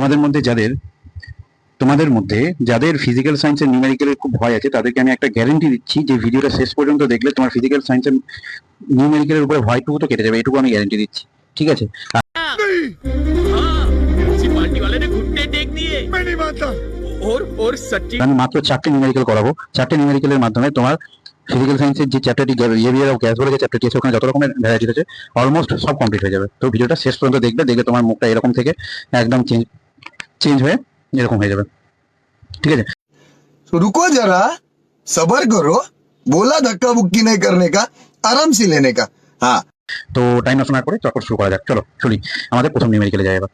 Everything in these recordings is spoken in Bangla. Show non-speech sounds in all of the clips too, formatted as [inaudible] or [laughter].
তোমাদের মধ্যে যাদের, তোমাদের মধ্যে যাদের ফিজিক্যাল সায়েন্সের নিউমেরিক্যালের খুব ভয় আছে, তাদেরকে আমি একটা গ্যারেন্টি দিচ্ছি যে ভিডিওটা শেষ পর্যন্ত দেখলে তোমার ফিজিক্যাল সায়েন্সের নিউমেরিক্যালের উপরে ভয়টুকু তো কেটে যাবে, এটুকু আমি গ্যারেন্টি দিচ্ছি, ঠিক আছে? আমি মাত্র চারটে নিউমেরিক্যাল করাবো, চারটে নিউমেরিক্যালের মাধ্যমে তোমার ফিজিক্যাল সায়েন্সের যে চ্যাপ্টারটি বিহেভিয়ার অফ গ্যাস বলে যে চ্যাপ্টারটি আছে, ওখানে যত রকমের ভ্যারাইটি আছে অলমোস্ট সব কমপ্লিট হয়ে যাবে। তো ভিডিওটা শেষ পর্যন্ত দেখবে দেখে তোমার মুখটা এরকম থেকে একদম চেঞ্জ চেঞ্জ হয়ে এরকম হয়ে যাবে। ঠিক আছে? রুকো যারা সবার করো বলা ধাক্কা বুকি নেই করনে কা আরামসে লেনে কা হ্যাঁ তো টাইম নষ্ট না করে চক্কর শুরু করা যাক চলো চলি আমাদের প্রথম নিউমেরিক্যালে যাই এবার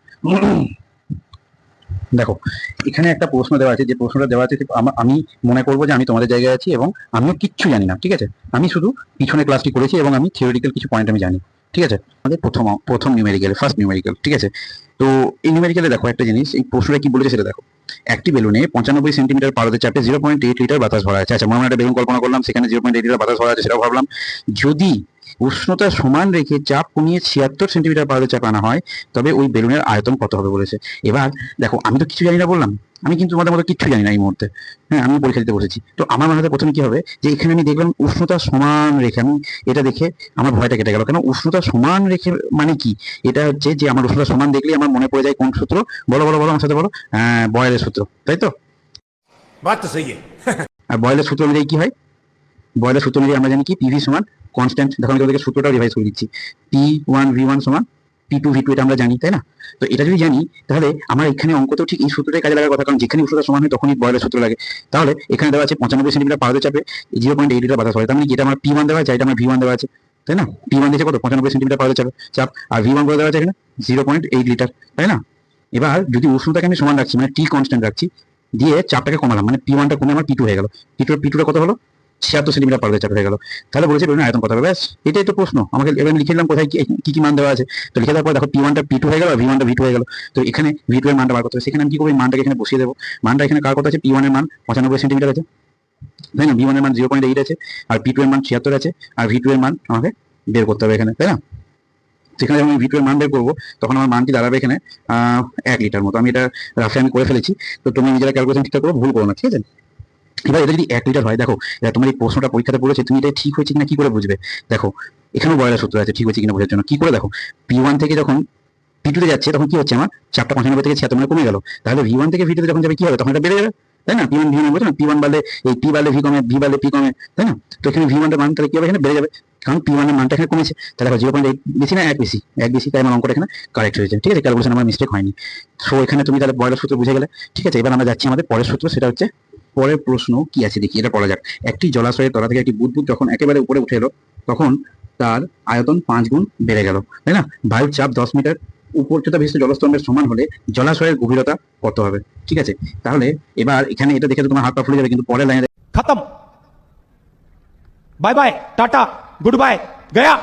দেখো এখানে একটা প্রশ্ন দেওয়া আছে যে প্রশ্নটা দেওয়া আছে আমি মনে করব যে আমি তোমাদের জায়গায় আছি এবং আমিও কিচ্ছু জানি না ঠিক আছে আমি শুধু পিছনে ক্লাসটি করেছি এবং আমি থিওরিটিক্যাল কিছু পয়েন্ট আমি জানি ঠিক আছে? আমাদের প্রথম প্রথম নিউমেরিক্যাল ফার্স্ট নিউমেরিক্যাল ঠিক আছে? তো এই নিউমেরিক্যালে দেখো একটা জিনিস, এই প্রশ্নটা কি বলেছে সেটা দেখো। একটি বেলুনে পঁচানব্বই সেন্টিমিটার পারদের চাপে জিরো পয়েন্ট এইট লিটার বাতাস ভরা আছে। আচ্ছা মনে একটা বেলুন কল্পনা করলাম, সেখানে জিরো পয়েন্ট এইট লিটার বাতাস ভরা আছে, সেটাও ভাবলাম। যদি উষ্ণতা সমান রেখে চাপ কমিয়ে ছিয়াত্তর সেন্টিমিটার পারলে চাপ আনা হয় তবে ওই বেলুনের আয়তন কত হবে বলেছে। এবার দেখো আমি তো কিছু জানি না বললাম। আমি কিন্তু তোমাদের মতো কিচ্ছু জানি না এই মুহূর্তে। হ্যাঁ আমি পরীক্ষা দিতে বসেছি। তো আমার মনে হয় প্রথমে কি হবে? যে এখানে আমি দেখলাম উষ্ণতা সমান রেখে আমি এটা দেখে আমার ভয়টা কেটে গেল। কেন? উষ্ণতা সমান রেখে মানে কি? এটা হচ্ছে যে আমার উষ্ণতা সমান দেখলে আমার মনে পড়ে যায় কোন সূত্র? বলো বলো বলো আমার সাথে বলো। হ্যাঁ, বয়েলের সূত্র তাই তো? আর বয়েলের সূত্র অনুযায়ী কি হয়? বয়েলের সূত্র অনুযায়ী আমরা জানি কি? পিভি সমান কনস্ট্যান্ট দেখো আমি তোমাদেরকে সূত্রটা রিভাইজ করে দিচ্ছি। পি ওয়ান ভি ওয়ান সমান পি টু ভি টু এটা আমরা জানি, তাই না? তো এটা যদি জানি, তাহলে আমরা এখানে অঙ্কতেও ঠিক এই সূত্রটাই কাজে লাগার কথা, কারণ যেখানে উষ্ণতা সমান হয় তখনই বয়েলের সূত্র লাগে। তাহলে এখানে দেওয়া আছে পঁচানব্বই সেন্টিমিটার পারদের চাপে জিরো পয়েন্ট এইট লিটার বাতাস হয়। তার মানে এটা আমার পি ওয়ান দেওয়া আছে এটা আমার ভি ওয়ান দেওয়া আছে, তাই না? পি ওয়ান দিয়েছে কত? পঁচানব্বই সেন্টিমিটার পারদের চাপে চাপ। আর ভি ওয়ান করে দেওয়া আছে এখানে জিরো পয়েন্ট এইট লিটার তাই না? এবার যদি উষ্ণতাকে আমি সমান রাখছি মানে টি কনস্ট্যান্ট রাখছি, দিয়ে চাপটাকে কমালাম মানে পি ওয়ানটা কমে আমার পি টু হয়ে গেল। পি টু পি টুটা কত হলো? ছিয়াত্তর সেন্টিমিটার পারদের চাপ হয়ে গেল। তাহলে বলেছে বেলুনের আয়তন কত হবে? ব্যাস, এটাই তো প্রশ্ন। আমাকে এবার লিখে নিলাম কোথায় কি কি মান দেওয়া আছে। তো লিখে দেওয়ার পর দেখো পি ওয়ানটা পি টু হয়ে গেল ভি ওয়ানটা ভি টু হয়ে গেল। তো এখানে ভি টু এর মানটা বার করতে হবে। সেখানে আমি কি করব? মানটাকে এখানে বসিয়ে দেবো। মানটা এখানে কার কথা আছে? পি ওয়ানের মান পঁচানব্বই সেন্টিমিটার আছে। তাই না? ভি ওয়ানের মান জিরো পয়েন্ট এইট আছে, আর পি টু এর মান ছিয়াত্তর আছে, আর ভি টু এর মান আমাকে বের করতে হবে এখানে, তাই না? সেখানে যখন ভি টু এর মান বের করব, তখন আমার মানটি দাঁড়াবে এখানে এক লিটার মতো। আমি এটা রাফে আমি করে ফেলেছি। তো তুমি নিজেরা ক্যালকুলেশন ঠিকঠাক করো, ভুল করো না, ঠিক আছে? এবার এটা যদি এক লিটার হয়, দেখো, এবার তোমার এই প্রশ্নটা পরীক্ষাতে পড়েছে, তুমি এটা ঠিক হয়েছে কিনা কি করে বুঝবে? দেখো, এখানেও বয়লা সূত্র আছে, ঠিক হয়েছে কিনা বোঝার জন্য। কি করে দেখো পি ওয়ান থেকে যখন পি টুতে যাচ্ছে, তখন কি হচ্ছে আমার? চারটা পঁচানব্বই থেকে ছিয়াত্তর মানে কমে গেল। তাহলে ভি ওয়ান থেকে ভি টুতে যখন যাবে, কি হবে? তখন এটা বেড়ে যাবে, তাই না? পি ওয়ান ভি ওয়ান বোঝো না? পি ওয়ান বাড়লে, এই পি বাড়লে ভি কমে ভি বাড়লে পি কমে, তাই না? তো এখানে ভি ওয়ানটা মান তাহলে কি হবে? এখানে বেড়ে যাবে। কারণ পি ওয়ানের মানটা এখানে কমেছে। তাহলে দেখো জিরো পয়েন্ট এইট বেশি না এক বেশি? এক বেশি, তাই আমার অঙ্কটা এখানে কারেক্ট হয়েছে। ঠিক আছে? ক্যালকুলেশন আমার মিস্টেক হয়নি। সো এখানে তুমি তাহলে বয়লার সূত্র বুঝে গেলে। ঠিক আছে? এবার আমরা যাচ্ছি আমাদের পরের সূত্র, সেটা হচ্ছে পরের প্রশ্ন কি আছে দেখি, এটা পড়া যাক। একটি জলাশয়ের তলা থেকে একটি বুদবুদ যখন একেবারে উপরে উঠে এলো, তখন তার আয়তন পাঁচ গুণ বেড়ে গেল, তাই না? বায়ুর চাপ দশ মিটার উপরচতা বিশিষ্ট জলস্তম্ভের সমান হলে জলাশয়ের গভীরতা কত হবে? ঠিক আছে, তাহলে এবার এখানে এটা দেখে তোমার হাত পা ফুলে যাবে, কিন্তু পরের লাইনে খতম। Bye bye, tata, good bye, গয়া।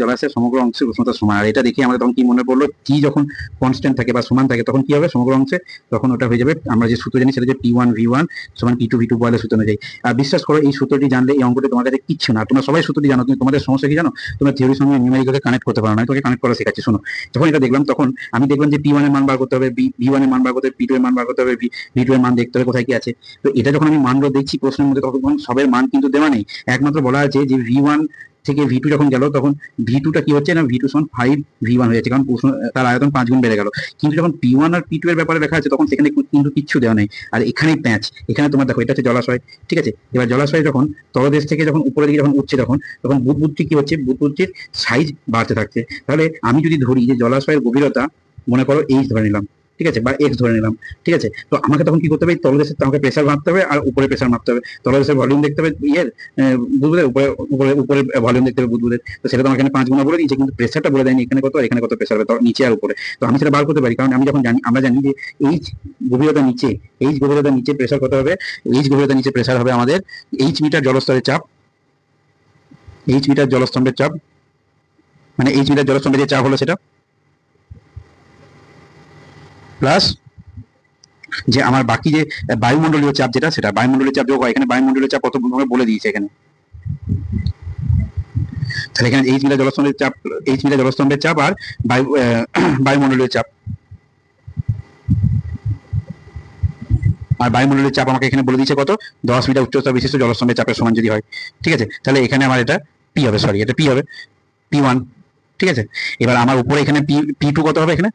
জলাশয়ের সমগ্র অংশের উষ্ণতা সমান। আর এটা দেখে আমাদের তখন কি মনে পড়ল? টি যখন কনস্ট্যান্ট থাকে বা সমান থাকে, তখন কি হবে? সমগ্র অংশে তখন ওটা হয়ে যাবে। আমরা যে সূত্র জানি সেটা যে পি ওয়ান ভি ওয়ান সমান পি টু ভি টু বয়েলের সূত্র অনুযায়ী। আর বিশ্বাস করো, এই সূত্রটি জানলে এই অঙ্কটি তোমার কাছে কিচ্ছু না। তোমরা সবাই সূত্রটি জানো, তুমি তোমাদের সমস্যা কি জানো? তোমরা থিওরির সঙ্গে নিউমেরিক্যালকে কানেক্ট করতে পারো না তোকে কানেক্ট করা শেখাচ্ছি, শোনো। যখন এটা দেখলাম, তখন আমি দেখলাম যে পি ওয়ানের মান বার করতে হবে ভি ওয়ানের মান বার করতে হবে পি টু এর মান বার করতে হবে ভি টু এর মান দেখতে হবে, কোথায় কি আছে। তো এটা যখন আমি মানগুলো দেখছি প্রশ্নের মধ্যে, তখন সবের মান কিন্তু দেওয়া নেই। একমাত্র বলা আছে যে ভি ওয়ান থেকে ভি টু যখন গেল, তখন ভি টুটা কি হচ্ছে না? ভি টু সমান ফাইভ ভি ওয়ান হয়ে যাচ্ছে। কারণ প্রশ্ন, তার আয়তন পাঁচ গুণ বেড়ে গেল। কিন্তু যখন পি ওয়ান আর পি টু এর ব্যাপারে লেখা আছে, তখন সেখানে কিন্তু কিচ্ছু দেওয়া নেই। আর এখানেই প্যাঁচ। এখানে তোমার দেখো, এটা হচ্ছে জলাশয়। ঠিক আছে? এবার জলাশয় যখন তলদেশ থেকে যখন উপরে দিকে যখন উঠছে তখন তখন বুদবুদটি কি হচ্ছে? বুদবুদটির সাইজ বাড়তে থাকছে। তাহলে আমি যদি ধরি যে জলাশয়ের গভীরতা, মনে করো এই ধরে নিলাম। ঠিক আছে? বা এক্স ধরে নিলাম ঠিক আছে? তো আমাকে তখন কি করতে হবে? এই তলদেশের আমাকে প্রেসার মাপতে হবে আর উপরে প্রেসার মাপতে হবে। তলদেশের ভলিউম দেখতে হবে ইয়ের আহ, বুদবুদের উপরে উপরে উপরে ভলিউম দেখতে হবে বুদবুদের। তো সেটা তো আমার এখানে পাঁচ গুণা বলে দিয়েছে কিন্তু প্রেশারটা বলে দেয়নি। এখানে কত? আর এখানে কত প্রেসার হবে? নিচে আর উপরে। তো আমি সেটা বার করতে পারি কারণ আমি যখন জানি আমরা জানি যে এইচ গভীরতা নিচে এইচ গভীরতা নিচে প্রেসার কত হবে? এইচ গভীরতা নিচে প্রেসার হবে আমাদের এইচ মিটার জলস্তরের চাপ। এইচ মিটার জলস্তম্ভের চাপ মানে এইচ মিটার জলস্তম্ভের যে চাপ হলো সেটা। প্লাস যে আমার বাকি যে বায়ুমণ্ডলীয় চাপ যেটা, সেটা বায়ুমণ্ডলীয় চাপ যোগ হয়। এখানে বায়ুমণ্ডলীয় চাপ কত বলে দিয়েছে এখানে। তাহলে এখানে এইচ মিটার জলস্তম্ভের চাপ এইচ মিটার জলস্তম্ভের চাপ আর বায়ু [clears throat] বায়ুমণ্ডলীয় চাপ। আর বায়ুমণ্ডলের চাপ আমাকে এখানে বলে দিয়েছে কত? দশ মিটার উচ্চতা বিশিষ্ট জলস্তম্ভের চাপের সমান যদি হয়। ঠিক আছে? তাহলে এখানে আমার এটা পি হবে সরি এটা পি হবে। পি ওয়ান ঠিক আছে? এবার আমার উপরে এখানে পি পি টু কত হবে এখানে?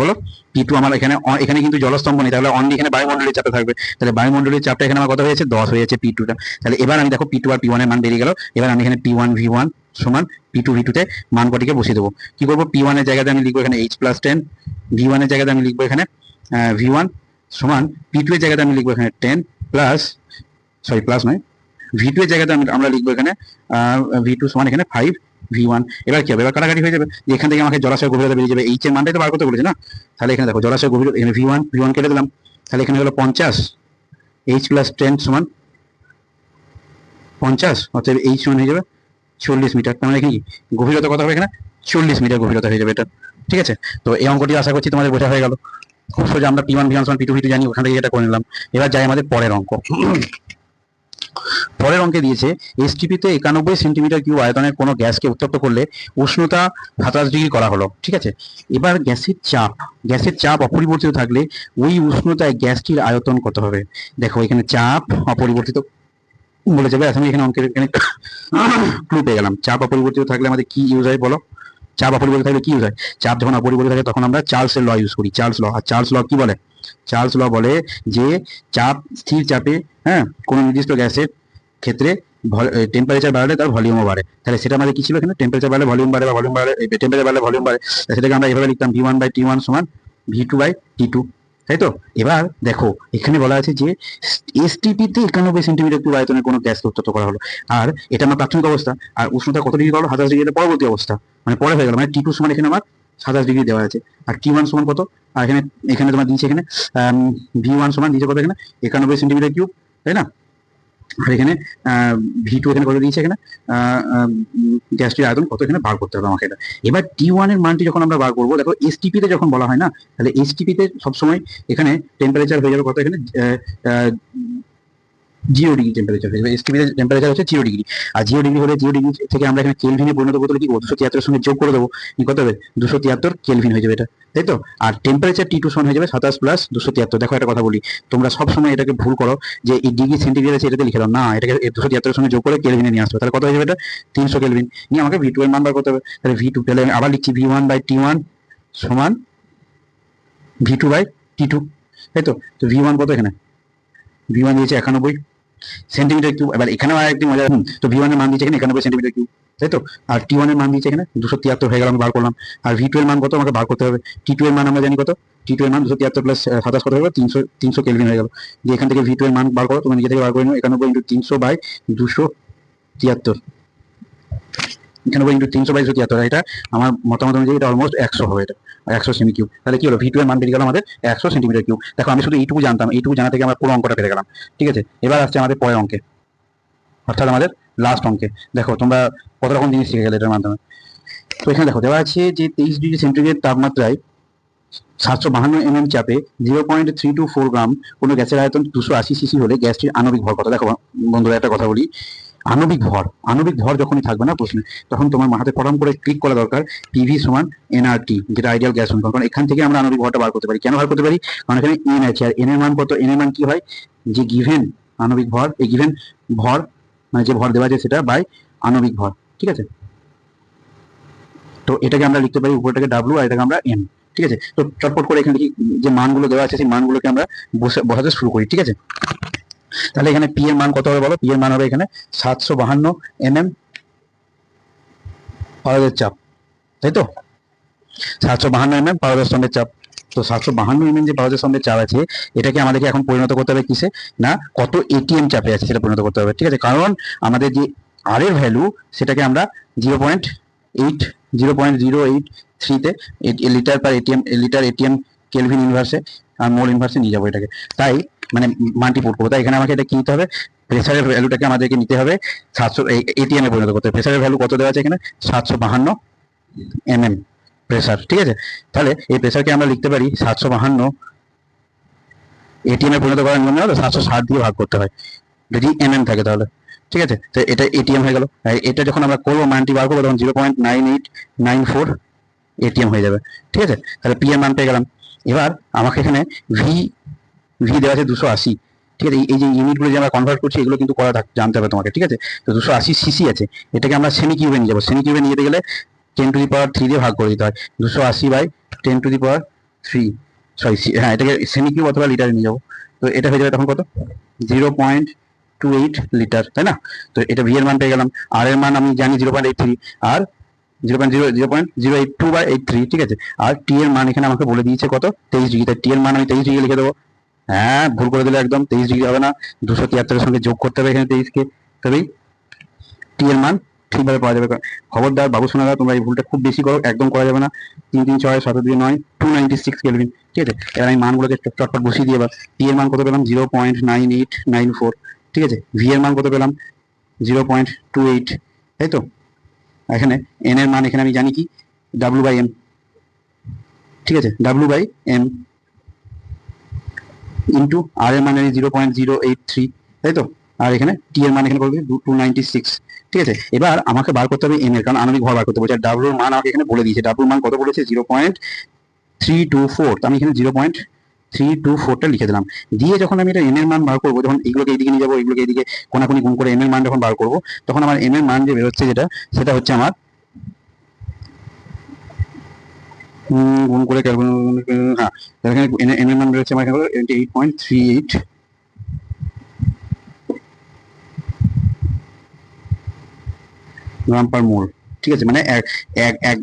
বলো? পি টু আমার এখানে এখানে কিন্তু জলস্তম্ভ নেই। তাহলে অনলি এখানে বায়ুমণ্ডলের চাপে থাকবে। তাহলে বায়ুমণ্ডলের চাপটা এখানে আমার কত হয়েছে? দশ হয়ে যাচ্ছে পি টুটা তাহলে এবার আমি দেখো পি টু আর পি ওয়ানের মান বেরিয়ে গেল। এবার আমি এখানে পি ওয়ান ভি ওয়ান সমান পি টু ভি টুতে মান কটিকে বসিয়ে দেবো। কি করব? পি ওয়ানের জায়গাতে আমি লিখব এখানে এইচ প্লাস টেন ভি ওয়ানের জায়গাতে আমি লিখব এখানে ভি ওয়ান সমান পি টু এর জায়গাতে আমি লিখব এখানে টেন প্লাস সরি প্লাস নয়। ভি টু এর জায়গাতে আমরা লিখব এখানে ভি টু সমান এখানে ফাইভ ভি ওয়ান এবার কি হবে? এবার কাটাকাটি হয়ে যাবে। এখান থেকে আমাকে জলাশয় গভীরতা বেরিয়ে যাবে এইচ এর মানটাই তো বার করতে বলেছে না? তাহলে এখানে দেখো জলাশয় গভীর এখানে ভি ওয়ান ভি ওয়ান কেটে দিলাম। তাহলে এখানে হলো পঞ্চাশ এইচ প্লাস টেন সমান পঞ্চাশ অর্থাৎ এইচ সমান হয়ে যাবে চল্লিশ মিটার। তার মানে কি? গভীরতা কত হবে এখানে? চল্লিশ মিটার গভীরতা হয়ে যাবে এটা। ঠিক আছে? তো এই অঙ্কটি আশা করছি তোমাদের বোঝা হয়ে গেল। খুব সোজা আমরা পি ওয়ান ভি ওয়ান সমান পি টু ভি টু জানি, ওখান থেকে এটা করে নিলাম। এবার যাই আমাদের পরের অঙ্ক। পরের অঙ্কে দিয়েছে এসটিপিতে একানব্বই সেন্টিমিটার কিউ আয়তনের কোনো গ্যাসকে উত্তপ্ত করলে উষ্ণতা সাতাশ ডিগ্রি করা হলো, ঠিক আছে? এবার গ্যাসের চাপ গ্যাসের চাপ অপরিবর্তিত থাকলে ওই উষ্ণতায় গ্যাসটির আয়তন কত হবে? দেখো, এখানে চাপ অপরিবর্তিত বলে যাবে আমি এখানে অঙ্কের এখানে ক্লু পেয়ে গেলাম। চাপ অপরিবর্তিত থাকলে আমাদের কি ইউজ হয় বলো? চাপ অপরিবর্তিত থাকলে কি ইউজ হয়? চাপ যখন অপরিবর্তিত থাকে তখন আমরা চার্লসের ল ইউজ করি, চার্লস ল। আর চার্লস ল কি বলে? চার্লস ল বলে যে চাপ স্থির চাপে হ্যাঁ কোনো নির্দিষ্ট গ্যাসের ক্ষেত্রে টেম্পারেচার বাড়লে তার ভলিউমও বাড়ে। তাহলে সেটা আমাদের কি ছিল এখানে? টেম্পারেচার বাড়লে ভলিউম বাড়ে বা ভলিউম বাড়লে টেম্পারেচার বাড়লে ভলিউম বাড়ে। সেটাকে আমরা এভাবে লিখতাম V one by T one সমান V two by T two তাই তো? এবার দেখো, এখানে বলা আছে যে এসটিপিতে একানব্বই সেন্টিমিটার কিউব আয়তনের কোনো গ্যাস উত্তপ্ত করা হলো। আর এটা আমার প্রাথমিক অবস্থা। আর উষ্ণতা কত ডিগ্রি হলো সাতাশ ডিগ্রি পরবর্তী অবস্থা। মানে পরে হয়ে গেল। মানে টি টু সমান এখানে আমার সাতাশ ডিগ্রি দেওয়া আছে। আর টি ওয়ান সমান কত? আর এখানে এখানে তোমার দিয়েছে এখানে ভি ওয়ান সমান দিয়েছে কত এখানে? একানব্বই সেন্টিমিটার কিউব তাই না? আর এখানে ভি টু এখানে কত দিয়েছে এখানে গ্যাসটির আয়তন কত এখানে বার করতে হবে আমাকে এটা। এবার টি ওয়ানের মানটি যখন আমরা বার করব, দেখো এসটিপিতে যখন বলা হয় না, তাহলে এসটিপিতে সবসময় এখানে টেম্পারেচার হয়ে যাবে কত এখানে? জিরো ডিগ্রি টেম্পারেচার হয়ে টেম্পারেচার হচ্ছে জিরো ডিগ্রি। আর জিরো ডিগ্রি হলে জিরো ডিগ্রি থেকে আমরা এখানে কেলভিনে পরিণত করতে কি দুশো তিয়াত্তরের সঙ্গে যোগ করে দেবো। কত হবে? দুশো তিয়াত্তর কেলভিন হয়ে যাবে এটা। তাই তো? আর টেম্পারেচার টি টু সমান হয়ে যাবে সাতাশ প্লাস দুশো তিয়াত্তর। দেখো একটা কথা বলি, তোমরা সবসময় এটাকে ভুল করো যে এই ডিগ্রি সেন্টিগ্রেড আছে এটাতে লিখে দাও। না, এটাকে দুশো তিয়াত্তরের সঙ্গে যোগ করে কেলভিনে নিয়ে আসবে। তাহলে কত হয়ে যাবে এটা? তিনশো কেলভিন। নিয়ে আমাকে ভি টু এর মান বার করতে হবে। তাহলে ভি টু তাহলে আবার লিখছি V one by T one সমান V two by T two তাই তো? তো ভি ওয়ান কত এখানে? ভি ওয়ান দিয়েছে একানব্বই। সেন্টিমিটার কিউব এবার এখানেও আর একটি মজা তো ভি ওয়ানের মান দিচ্ছে এখানে একানব্বই সেন্টিমিটার কিউব তাই তো? আর টি ওয়ানের মান দিচ্ছে এখানে, দুশো তিয়াত্তর হয়ে গেল আমি বার করলাম। আর ভি টু এর মান কত? আমাকে বার করতে হবে। টি টু এর মান আমরা জানি কত? টি টু এর মান দুশো তিয়াত্তর প্লাস সাতাশ কত গেল? তিনশো তিনশো কেলভিন হয়ে গেল। যে এখান থেকে ভি টু এর মান বার করো তোমার নিজে থেকে বার করে নিও। একানব্বই ইন্টু তিনশো বাই দুশো তিয়াত্তর। একানব্বই ইন্টু তিনশো বাই দুশো তিয়াত্তর এটা আমার মতামত অনুযায়ী এটা অলমোস্ট একশো হবে এটা একশো সেমি কিউব তাহলে কি হলো? ভি টু এর মান বেরিয়ে গেল আমাদের একশো সেন্টিমিটার কিউব দেখো, আমি শুধু এইটুকু জানতাম, এইটুকু জানা থেকে আমরা পুরো অঙ্কটা পেরে গেলাম, ঠিক আছে? এবার আসছে আমাদের পরের অঙ্কে, অর্থাৎ আমাদের লাস্ট অঙ্কে। দেখো, তোমরা কত রকম জিনিস শিখে গেলে এটার মাধ্যমে? তো এখানে দেখো, দেওয়া আছে যে তেইশ ডিগ্রি সেন্টিগ্রেড তাপমাত্রায় সাতশো বাহান্ন এমএম চাপে zero point three two four gram কোনো গ্যাসের আয়তন দুশো আশি সিসি হলে গ্যাসটির আণবিক ভর কত? দেখো, বন্ধুরা, একটা কথা বলি। আণবিক ভর আণবিক ভর যখনই থাকবে না প্রশ্নে, তখন তোমার মাথাতে পরম করে ক্লিক করা দরকার পিভি সমান এনআরটি যেটা আইডিয়াল গ্যাস সমীকরণ কারণ এখান থেকে আমরা আণবিক ভরটা বার করতে পারি। কেন বার করতে পারি? কারণ এখানে এন আছে, আর এন এর মান কত? এন এর মান কি হয়? যে গিভেন আণবিক ভর, এই গিভেন ভর মানে যে ভর দেওয়া আছে সেটা বাই আণবিক ভর, ঠিক আছে? তো এটাকে আমরা লিখতে পারি উপরটাকে ডাব্লু আর এটাকে আমরা এন ঠিক আছে? তো চটপট করে এখানে যে মানগুলো দেওয়া আছে, সেই মানগুলোকে আমরা বসে, বসাতে শুরু করি, ঠিক আছে? তাহলে এখানে পি এর মান কত হবে বলো? পি এর মান হবে এখানে সাতশো বাহান্ন এম এম পারদের চাপ, তাই তো? সাতশো বাহান্ন এম এম পারদের স্তম্ভের চাপ। তো সাতশো বাহান্ন এম যে পারদের সঙ্গে চাপ আছে, এটাকে আমাদেরকে এখন পরিণত করতে হবে কিসে? না, কত এটিএম চাপে আছে সেটা পরিণত করতে হবে, ঠিক আছে? কারণ আমাদের যে আর এর ভ্যালু সেটাকে আমরা zero point eight zero point zero eight থ্রিতে litre per ATM litre ATM kelvin ইনভার্সে আর মোল ইনভার্সে নিয়ে যাব এটাকে। তাই মানে মানটি পুট করব। তাই এখানে আমাকে এটা কি নিতে হবে? প্রেসারের ভ্যালুটাকে আমাদেরকে নিতে হবে সাতশো এটিএম পরিণত করতে হবে। প্রেসারের ভ্যালু কত দেওয়া আছে এখানে? সাতশো বাহান্ন এম এম প্রেসার ঠিক আছে? তাহলে এই প্রেসারকে আমরা লিখতে পারি সাতশো বাহান্ন এটিএম পরিণত করার নিয়ম জন্য সাতশো ষাট দিয়ে ভাগ করতে হয়। যদি এম এম থাকে তাহলে, ঠিক আছে? তো এটা এটিএম হয়ে গেল। এটা যখন আমরা করব, মানটি বার করব, তখন zero point nine eight nine four ATM হয়ে যাবে। ঠিক আছে? তাহলে পি এর মান পেয়ে গেলাম। এবার আমাকে এখানে ভি ভি দেওয়া আছে দুশো আশি। ঠিক আছে? এই- যে ইউনিটগুলো যে আমরা কনভার্ট করছি, এগুলো কিন্তু করা জানতে হবে তোমাকে, ঠিক আছে? তো দুশো আশি সিসি আছে। এটাকে আমরা সেমি কিউবে নিয়ে যাব। সেমি কিউবে নিয়ে যেতে গেলে ten to the power three দিয়ে ভাগ করে দিতে হয়। দুশো আশি by ten to the power three sorry হ্যাঁ এটাকে সেমি কিউব অথবা লিটারে নিয়ে যাব। তো এটা হয়ে যাবে তখন কত? Zero point two eight litre তাই না? তো এটা ভি এর মান পেয়ে গেলাম। আর এর মান আমি জানি zero point eight three R zero point zero zero point zero eight two by eight three ঠিক আছে? আর টি এর মান এখানে আমাকে বলে দিয়েছে কত? তেইশ ডিগ্রি। তাই টি এর মান আমি তেইশ ডিগ্রি লিখে দেবো। হ্যাঁ ভুল করে দিলে একদম তেইশ ডিগ্রি হবে না। দুশো তিয়াত্তরের সঙ্গে যোগ করতে হবে এখানে তেইশকে। তবেই টি এর মান ঠিকভাবে পাওয়া যাবে। খবরদার, বাবু শোনারা তোমরা এই ভুলটা খুব বেশি করো, একদম করা যাবে না। তিন তিন ছয় সাত দুই নয় টু নাইনটি সিক্স কেলভিন ঠিক আছে? এবার আমি মানগুলোকে চট- চটপট বসিয়ে দিয়ে এবার টি এর মান কত পেলাম? Zero point nine eight nine four ঠিক আছে? ভি এর মান কত পেলাম? জিরো পয়েন্ট টু এইট তাই তো? এখানে এন এর মান এখানে আমি জানি কি? ডাব্লু বাই এম ঠিক আছে? W by M into R এর মান zero point zero eight three তাই তো? আর এখানে টি এর মান এখানে করবে টু নাইনটি সিক্স ঠিক আছে? এবার আমাকে বার করতে হবে এম এর, কারণ আমি ঘর বার করতে বলছে ডাব্লুর মান আমাকে এখানে বলে দিয়েছে। ডাব্লুর মান কত বলেছে? Zero point three two four আমি এখানে জিরো পয়েন্ট থ্রি টু ফোরটা লিখে দিলাম। দিয়ে যখন আমি এটা এম এর মান বার করব, যখন এগুলোকে এইদিকে নিয়ে যাব এগুলোকে এইদিকে কোনাকুনি গুণ করে এম এর মান যখন বার করব, তখন আমার এম এর মান যে বেরোচ্ছে যেটা, সেটা হচ্ছে আমার গুণ করে হ্যাঁ এম এর মান বেরোচ্ছে আমার eight point three eight gram per mole ঠিক আছে? মানে এক এক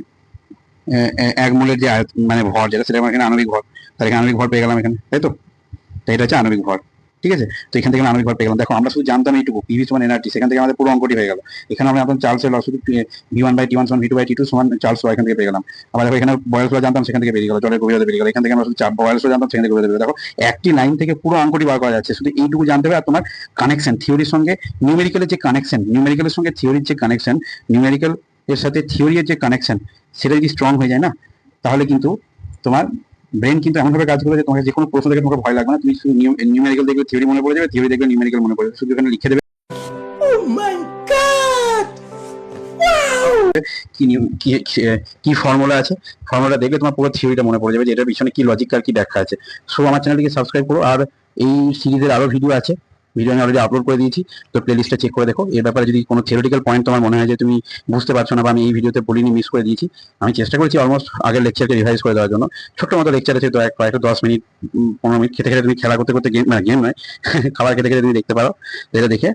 এক মোলের যে মানে ভর যেটা, সেটা আমার এখানে আণবিক ভর। তাহলে এখানে আণবিক ভর পেয়ে গেলাম এখানে, তাই তো? তো এটা হচ্ছে আণবিক ভর, ঠিক আছে? তো এখান থেকে আমি আণবিক ভর পেয়ে গেলাম। দেখো, আমরা শুধু জানতাম এইটুকু পিভি সমান এনআরটি সেখান থেকে আমাদের পুরো অঙ্কটি হয়ে গেল। এখানে আমরা জানতাম চার্লসের ল শুধু V one by T one সমান V two by T two সমান চার্লস ল এখান থেকে পেয়ে গেলাম। আবার দেখো, এখানে বয়স জানতাম, সেখান থেকে বেরিয়ে গেল, জলের গভীরতা বেরিয়ে গেল। এখান থেকে আমরা শুধু বয়স জানতাম, সেখান থেকে বেরিয়ে দেখো, একটি লাইন থেকে পুরো অঙ্কটি বার করা যাচ্ছে। শুধু এইটুকু জানতে হবে, আর তোমার কানেকশন থিওরির সঙ্গে নিউমেরিক্যালের যে কানেকশন নিউমেরিক্যালের সঙ্গে থিওরির যে কানেকশন নিউমেরিক্যাল এর সাথে থিওরির যে কানেকশন সেটা যদি স্ট্রং হয়ে যায় না তাহলে কিন্তু তোমার ব্রেন কিন্তু এমনভাবে কাজ করবে যে তোমাকে যে কোনো প্রশ্ন দেখে তোমাকে ভয় লাগবে না। তুমি শুধু নিউমেরিক্যাল দেখবে থিওরি মনে পড়ে যাবে থিওরি দেখবে নিউমেরিক্যাল মনে পড়ে যাবে। শুধু এখানে লিখে দেবে। কি কি কি- কি ফর্মুলা আছে? ফর্মুলা দেখলে তোমার পুরো থিওরিটা মনে পড়ে যাবে যে এটার পিছনে কি লজিক আর কি ব্যাখ্যা আছে। সো আমার চ্যানেলটিকে সাবস্ক্রাইব করো। আর এই সিরিজের আরও ভিডিও আছে। ভিডিও আমি অলরেডি আপলোড করে দিয়েছি, তো প্লে লিস্টটা চেক করে দেখো। এর ব্যাপারে যদি কোনো থিওরিটিক্যাল পয়েন্ট তোমার মনে হয় যে তুমি বুঝতে পারছ না বা আমি এই ভিডিওতে বলিনি মিস করে দিয়েছি, আমি চেষ্টা করেছি অলমোস্ট আগের লেকচারকে রিভাইজ করে দেওয়ার জন্য। ছোট্ট মতো লেকচার আছে তো এক কয়েক দশ মিনিট পনেরো মিনিট, খেতে খেতে তুমি খেলা করতে করতে গেম গেম নয়, [laughs] খাবার খেতে খেতে তুমি দেখতে পারো। এটা দেখে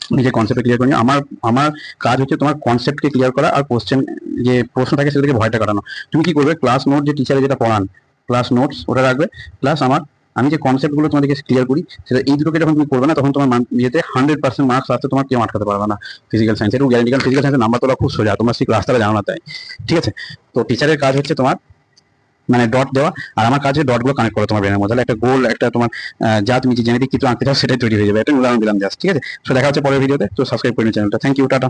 নিজের কনসেপ্ট ক্লিয়ার করি আমার আমার কাজ হচ্ছে তোমার কনসেপ্টকে ক্লিয়ার করা আর কোশ্চেন যে প্রশ্ন থাকে সেটা থেকে ভয়টা কাটানো। তুমি কি করবে? ক্লাস নোট যে টিচারে যেটা পড়ান ক্লাস নোটস ওটা রাখবে প্লাস আমার আমি যে কনসেপ্টগুলো তোমাদেরকে ক্লিয়ার করি, সেটা এই দুটোকে যখন তুমি করবে না, তখন তোমার ইয়েতে হান্ড্রেড পার্সেন্ট মার্কস আসতে তোমার কেউ আটকাতে পারবে না। ফিজিক্যাল সায়েন্স এরকম গ্যারান্টি কারণ ফিজিক্যাল সায়েন্সের নাম্বার তোলা খুব সোজা, তোমরা সেই ক্লাসটা জানো না তাই। ঠিক আছে? তো টিচারের কাজ হচ্ছে তোমার মানে ডট দেওয়া, আর আমার কাজে ডটগুলো কানেক্ট করা তোমার ব্রেনের মধ্যে। একটা গোল একটা তোমার যা তুমি যে জেনেটিক কিছু আঁকতে চাও সেটাই তৈরি হয়ে যাবে। এটা উদাহরণ দিলাম জাস্ট ঠিক আছে? তো দেখা হচ্ছে পরের ভিডিওতে তো। সাবস্ক্রাইব করে চ্যানেলটা থ্যাংক ইউ টাটা।